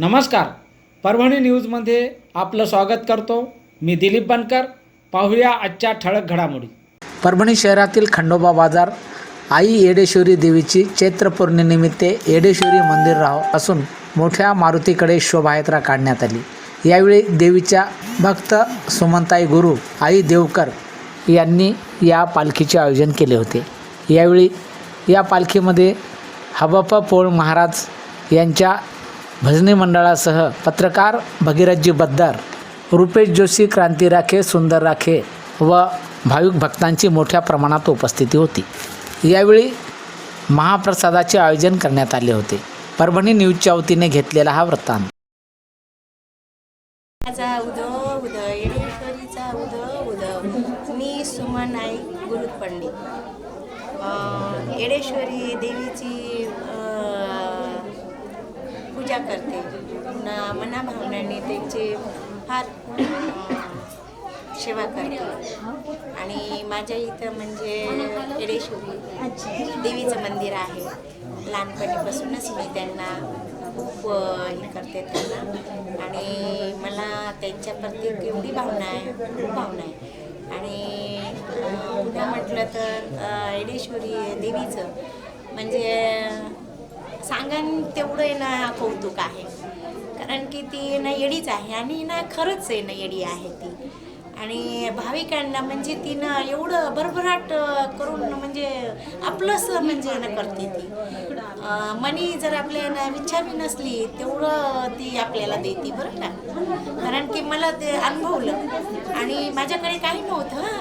नमस्कार. परभणी न्यूजमध्ये आपलं स्वागत करतो. मी दिलीप बनकर. पाहूया आजच्या ठळक घडामोडी. परभणी शहरातील खंडोबा बाजार आई येडेश्वरी देवीची चैत्र पौर्णिमेनिमित्त येडेश्वरी मंदिराव असून मोठ्या मारुतीकडे शोभायात्रा काढण्यात आली. यावेळी देवीच्या भक्त सुमंताई गुरु आई देवकर यांनी या पालखीचे आयोजन केले होते. यावेळी या पालखीमध्ये हबप पोळ महाराज यांच्या भजनी मंडळासह पत्रकार भगीरथजी बद्दार रुपेश जोशी क्रांती राखे सुंदर राखे व भाविक भक्तांची मोठ्या प्रमाणात उपस्थिती होती. यावेळी महाप्रसादाचे आयोजन करण्यात आले होते. परभणी न्यूजच्या वतीने घेतलेला हा वृत्तांत. मी सुमा नाईक गुरुत पंडित येडेश्वरी देवीची पूजा करते. पुन्हा मनाभावनाने त्यांचे फार सेवा करते. आणि माझ्या इथं म्हणजे येडेश्वरी देवीचं मंदिर आहे. लहानपणीपासूनच मी त्यांना खूप हे करते त्यांना. आणि मला त्यांच्या प्रत्येक एवढी भावना आहे खूप भावना आहे. आणि पुन्हा म्हटलं तर येडेश्वरी देवीचं म्हणजे सांगन तेवढं आहे ना कौतुक आहे. कारण की ती ना येडीच आहे आणि ना खरंच आहे ना येडी आहे ती. आणि भाविकांना म्हणजे तिनं एवढं भरभराट करून म्हणजे आपलंच म्हणजे ना करते ती. मनी जर आपल्याला ना बी नसली तेवढं ती आपल्याला देते बरं का? कारण की मला ते अनुभवलं. आणि माझ्याकडे काही नव्हतं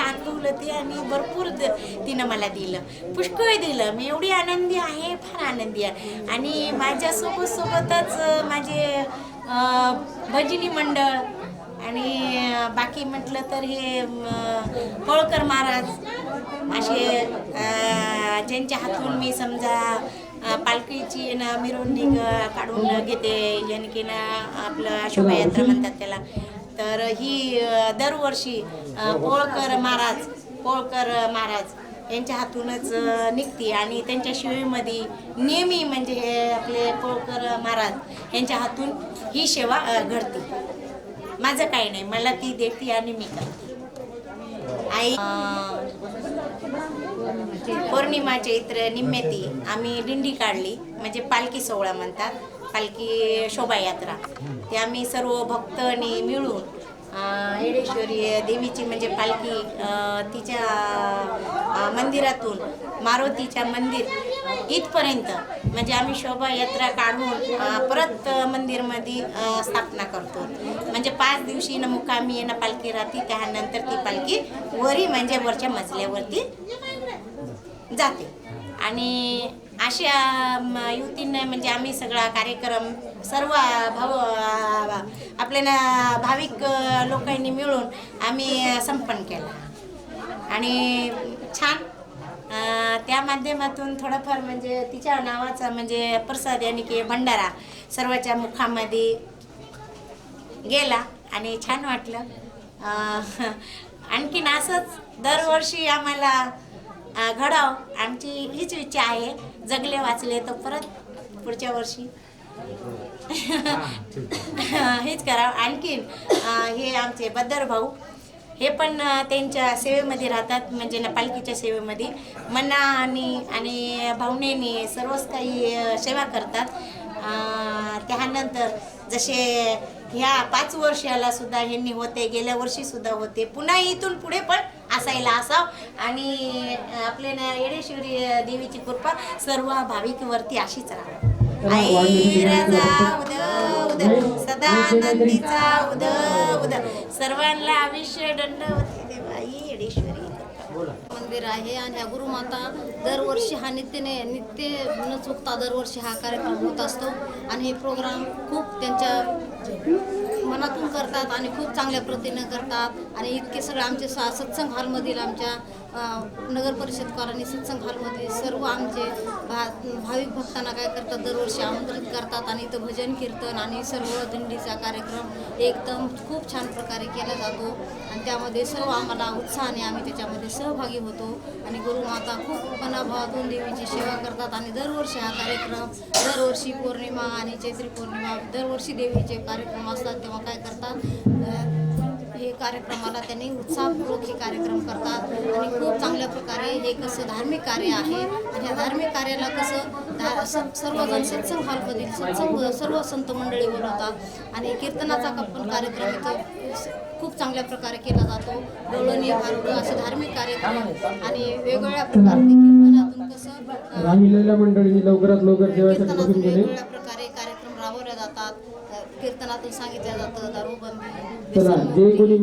हं, ते आणि भरपूर द- तिनं मला दिलं. पुष्कळ दिलं. मी एवढी आनंदी आहे फार आनंदी आहे. आणि माझ्यासोबत सोबतच माझे भजनी मंडळ आणि बाकी म्हटलं तर हे होळकर महाराज असे ज्यांच्या हातून मी समजा पालखीची ना मिरवणूक काढून घेते. याने ना आपलं शोभायात्रा म्हणतात त्याला. तर ही दरवर्षी पोळकर होळकर महाराज होळकर महाराज यांच्या हातूनच निघते आणि त्यांच्या शिवेमध्ये नेहमी म्हणजे हे आपले पोळकर महाराज यांच्या हातून ही सेवा घडते. माझं काही नाही मला ती देते आणि मी करते. आई अं, पौर्णिमा चैत्र निम्मेती आम्ही दिंडी काढली म्हणजे पालखी सोहळा म्हणतात. पालखी शोभायात्रा. ते आम्ही सर्व भक्तनी मिळून येडेश्वरी देवीची म्हणजे पालखी तिच्या मंदिरातून मारुतीच्या मंदिर इथपर्यंत म्हणजे आम्ही शोभायात्रा काढून परत मंदिरमध्ये स्थापना करतो. म्हणजे पाच दिवशी ना मुक्कामी ना पालखी राहते त्यानंतर ती पालखी वरी म्हणजे वरच्या मजल्यावरती जाते. आणि अशा युतीनं म्हणजे आम्ही सगळा कार्यक्रम सर्व भाव आपल्याला भाविक लोकांनी मिळून आम्ही संपन्न केला. आणि छान त्या माध्यमातून थोडंफार म्हणजे तिच्या नावाचा म्हणजे प्रसाद याने की भंडारा सर्वाच्या मुखामध्ये गेला आणि छान वाटलं. आणखीन असंच दरवर्षी आम्हाला घडाव. आमची हीच इच्छा आहे. जगले वाचले तर परत पुढच्या वर्षी. हेच करावं. आणखीन हे आमचे बद्दर भाऊ हे पण त्यांच्या सेवेमध्ये राहतात म्हणजे ना पालखीच्या सेवेमध्ये. मनाने आणि भावनेने सर्वच काही सेवा करतात. त्यानंतर जसे ह्या पाच वर्षाला सुद्धा ह्यांनी होते गेल्या वर्षी सुद्धा होते. पुन्हा इथून पुढे पण असायला असावं. आणि आपले ना येडेश्वरी देवीची कृपा सर्व भाविकवरती अशीच राहावी. आई राजा उद उद सदानंदीचा उद उद सर्वांना आयुष्य दंडवती देवाई येडेश्वरी. मंदिर आहे आणि ह्या गुरुमाता दरवर्षी हा नित्यने नित्य न चुकता दरवर्षी हा कार्यक्रम होत असतो. आणि हे प्रोग्राम खूप त्यांच्या मनातून करतात आणि खूप चांगल्या प्रतीनं करतात. आणि इतके सगळे आमचे सा सत्संग हॉलमधील आमच्या नगर परिषद कॉलनी सत्संग हॉलमध्ये सर्व आमचे भा भाविक भक्तांना काय करतात दरवर्षी आमंत्रित करतात आणि इथं भजन कीर्तन आणि सर्व दिंडीचा कार्यक्रम एकदम खूप छान प्रकारे केला जातो. आणि त्यामध्ये सर्व आम्हाला उत्साहाने आम्ही त्याच्यामध्ये सहभागी होतो. आणि गुरुमाता खूप मनाभावातून देवीची सेवा करतात आणि दरवर्षी हा कार्यक्रम दरवर्षी पौर्णिमा आणि चैत्री पौर्णिमा दरवर्षी देवीचे कार्यक्रम असतात तेव्हा काय करतात हे कार्यक्रमाला त्यांनी उत्साहपूर्वक हे कार्यक्रम करतात आणि खूप चांगल्या प्रकारे हे कसं धार्मिक कार्य आहे आणि ह्या धार्मिक कार्याला कसं धा स- सर्वजण सत्संग हॉलमधील सत्संग सर्व संत मंडळी बोलवतात आणि कीर्तनाचा पण कार्यक्रम इथं खूप चांगल्या प्रकारे केला जातो. गवळणी भारुड असे धार्मिक कार्यक्रम आणि वेगवेगळ्या प्रकारचे कीर्तनातून कसं राहिलेल्या मंडळींनी लवकरात लवकर कीर्तनातून वेगवेगळ्या प्रकारे कार्यक्रम राबवले जातात. कीर्तनातून सांगितलं जातं दारूबंदी चला जे कोणी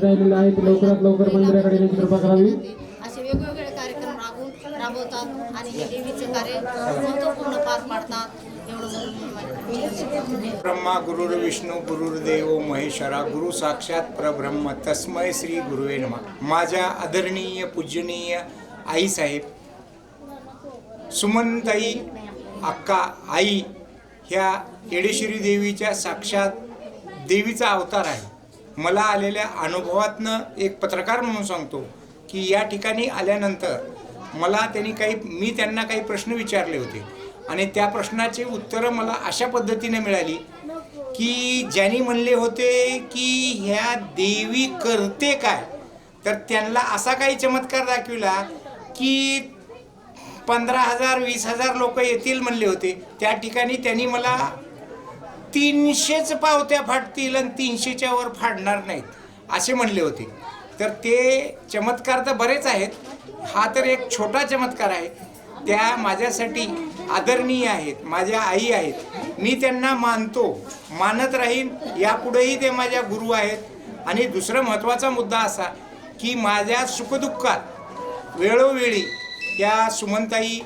राहिलेले ते लवकरात लवकर मंदिराकडे येण्याची कृपा करावी. असे वेगवेगळे कार्यक्रम राबवून राबवतात आणि हे देवीचे कार्य महत्त्वपूर्ण पार पाडतात. एवढं बोलून मी माझी ब्रह्मा गुरुर विष्णू गुरुर्देव महेश्वरा गुरु साक्षात परब्रह्म तस्मय श्री गुरुवे नमः. माझ्या आदरणीय पूजनीय आईसाहेब सुमनताई अक्का आई ह्या येडेश्वरी देवीच्या साक्षात देवीचा अवतार आहे. मला आलेल्या अनुभवातनं एक पत्रकार म्हणून सांगतो की या ठिकाणी आल्यानंतर मला त्यांनी काही मी त्यांना काही प्रश्न विचारले होते. आणि त्या प्रश्नाचे उत्तरं मला अशा पद्धतीने मिळाली की ज्यांनी म्हणले होते की ह्या देवी करते काय? तर त्यांना असा काही चमत्कार दाखविला की पंधरा हजार वीस हजार लोक येतील म्हणले होते. त्या ठिकाणी त्यांनी मला तीनशेच पावत्या फाटतील आणि तीनशेच्या वर फाडणार नाहीत असे म्हणले होते. तर ते चमत्कार तर बरेच आहेत. हा तर एक छोटा चमत्कार आहे. त्या माझ्यासाठी आदरणीय आहेत माझ्या आई आहेत. मी त्यांना मानतो मानत राहीन यापुढेही ते माझ्या गुरु आहेत. आणि दुसरा महत्त्वाचा मुद्दा असा की माझ्या सुखदुःखात वेळोवेळी या सुमनताई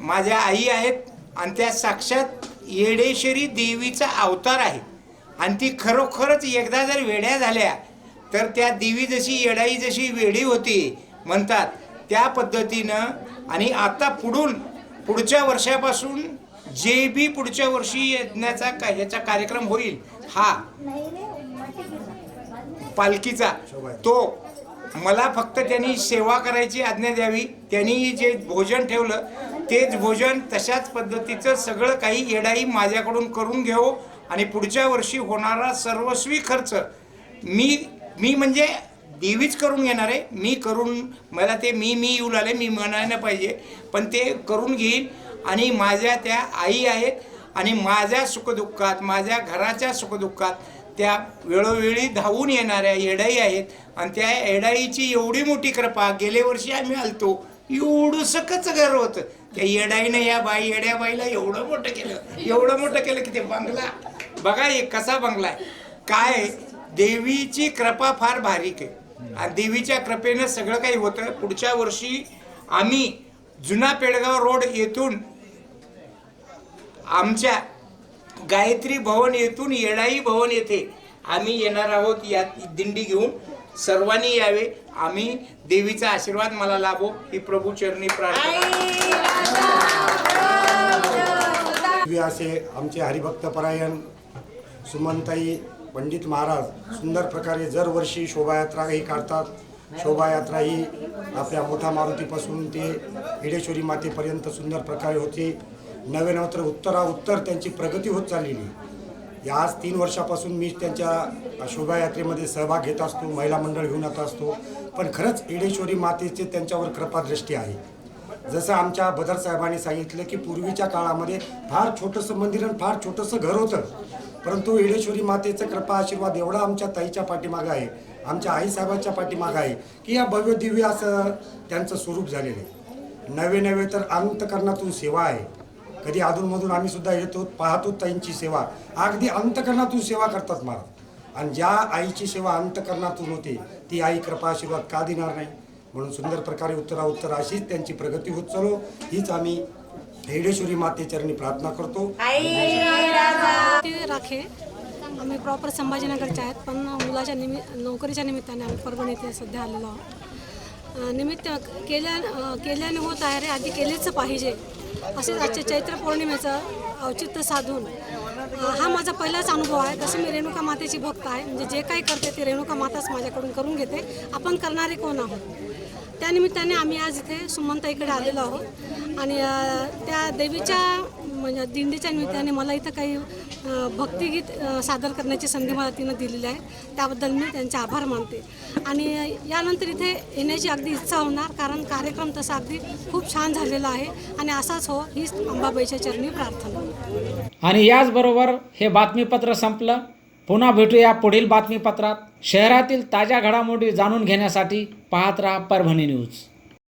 माझ्या आई आहेत आणि त्या साक्षात येडेश्वरी देवीचा अवतार आहे. आणि ती खरोखरच एकदा जर वेड्या झाल्या तर त्या देवी जशी येडाई जशी वेडी होती म्हणतात त्या पद्धतीनं आणि आता पुढून पुढच्या वर्षापासून जे बी पुढच्या वर्षी यज्ञाचा का ह्याचा कार्यक्रम होईल हा पालखीचा. तो मला फक्त त्यांनी सेवा करायची आज्ञा द्यावी त्यांनी जे भोजन ठेवलं तेच भोजन तशाच पद्धतीचं सगळं काही येडाई माझ्याकडून करून घेऊ आणि पुढच्या वर्षी होणारा सर्वस्वी खर्च मी मी म्हणजे देवीच करून घेणार आहे मी करून मला ते मी मी येऊ लागले मी म्हणायला पाहिजे पण ते करून घेईन आणि माझ्या त्या आई आहेत आणि माझ्या सुखदुःखात माझ्या घराच्या सुखदुःखात त्या वेळोवेळी धावून येणाऱ्या येडाई आहेत आणि त्या येडाईची एवढी मोठी कृपा गेल्या वर्षी आम्ही आलतो एवढंसकच घर होतं. त्या येडाईनं या बाई येड्या बाईला एवढं मोठं केलं एवढं मोठं केलं की ते बंगला. बघा एक कसा बंगला आहे. काय देवीची कृपा फार भारीक आहे. आणि देवीच्या कृपेनं सगळं काही होतं. पुढच्या वर्षी आम्ही जुना पेडगाव रोड येथून आमच्या गायत्री भवन येथून येणाई भवन येथे आम्ही येणार आहोत. या दिंडी घेऊन सर्वांनी यावे. आम्ही देवीचा आशीर्वाद मला लाभो. ही प्रभू चरणी प्रार्थना. असे आमचे हरिभक्तपरायण सुमनताई पंडित महाराज सुंदर प्रकारे दरवर्षी शोभायात्राही काढतात. शोभायात्रा ही आपल्या मोठा मारुतीपासून ते हिडेश्वरी मातेपर्यंत सुंदर प्रकारे होते. नवे नवत्र उत्तरा उत्तर त्यांची प्रगती होत चाललेली. या आज तीन वर्षापासून मी त्यांच्या शोभायात्रेमध्ये सहभाग घेत असतो महिला मंडळ घेऊन येत असतो. पण खरंच इडेश्वरी मातेचे त्यांच्यावर कृपादृष्टी आहे. जसं आमच्या बदर साहेबांनी सांगितलं की पूर्वीच्या काळामध्ये फार छोटंसं मंदिर आणि फार छोटंसं घर होतं. परंतु येडेश्वरी मातेचं कृपा आशीर्वाद एवढा आमच्या ताईच्या पाठीमागं आहे आमच्या आईसाहेबांच्या पाठीमागं आहे की या भव्य दिव्य असं त्यांचं स्वरूप झालेलं आहे. नवे नवे तर अंतकरणातून सेवा आहे. कधी अधूनमधून आम्ही सुद्धा येतो पाहतो ताईंची सेवा. अगदी अंतकरणातून सेवा करतात महाराज. आणि ज्या आईची सेवा अंतकरणातून होते ती आई कृपा आशीर्वाद का देणार नाही? म्हणून सुंदर प्रकारे उत्तरा उत्तर अशीच त्यांची प्रगती होत चालो. हीच आम्ही हेडेश्वरी मातेचरणी प्रार्थना करतो. राखे आम्ही प्रॉपर संभाजीनगरचे आहेत पण मुलाच्या निमि नोकरीच्या निमित्ताने आम्ही परभणी येथे सध्या आलेलो आहोत. निमित्त केल्या केल्याने होत आहे रे आधी केलेच पाहिजे. असेच आजच्या चैत्र पौर्णिमेचं औचित्य साधून हा माझा पहिलाच अनुभव आहे. तसं मी रेणुका मातेची भक्त आहे म्हणजे जे काही करते ते रेणुका माताच माझ्याकडून करून घेते. आपण करणारे कोण आहोत? त्यानिमित्ताने आम्ही आज इथे सुमनताईकडे आलेलो आहोत. आणि त्या देवीच्या म्हणजे दिंडीच्या निमित्ताने मला इथं काही भक्तिगीत सादर करण्याची संधी मला तिनं दिलेली आहे. त्याबद्दल मी त्यांचे आभार मानते. आणि यानंतर इथे येण्याची अगदी इच्छा होणार कारण कार्यक्रम तसा अगदी खूप छान झालेला आहे. आणि असाच हो हीच अंबाबाईच्या चरणी प्रार्थना. आणि याचबरोबर हे बातमीपत्र संपलं. पुन्हा भेटूया पुढील बातमीपत्रात. शहरातील ताज्या घडामोडी जाणून घेण्यासाठी पाहत राहा परभणी न्यूज.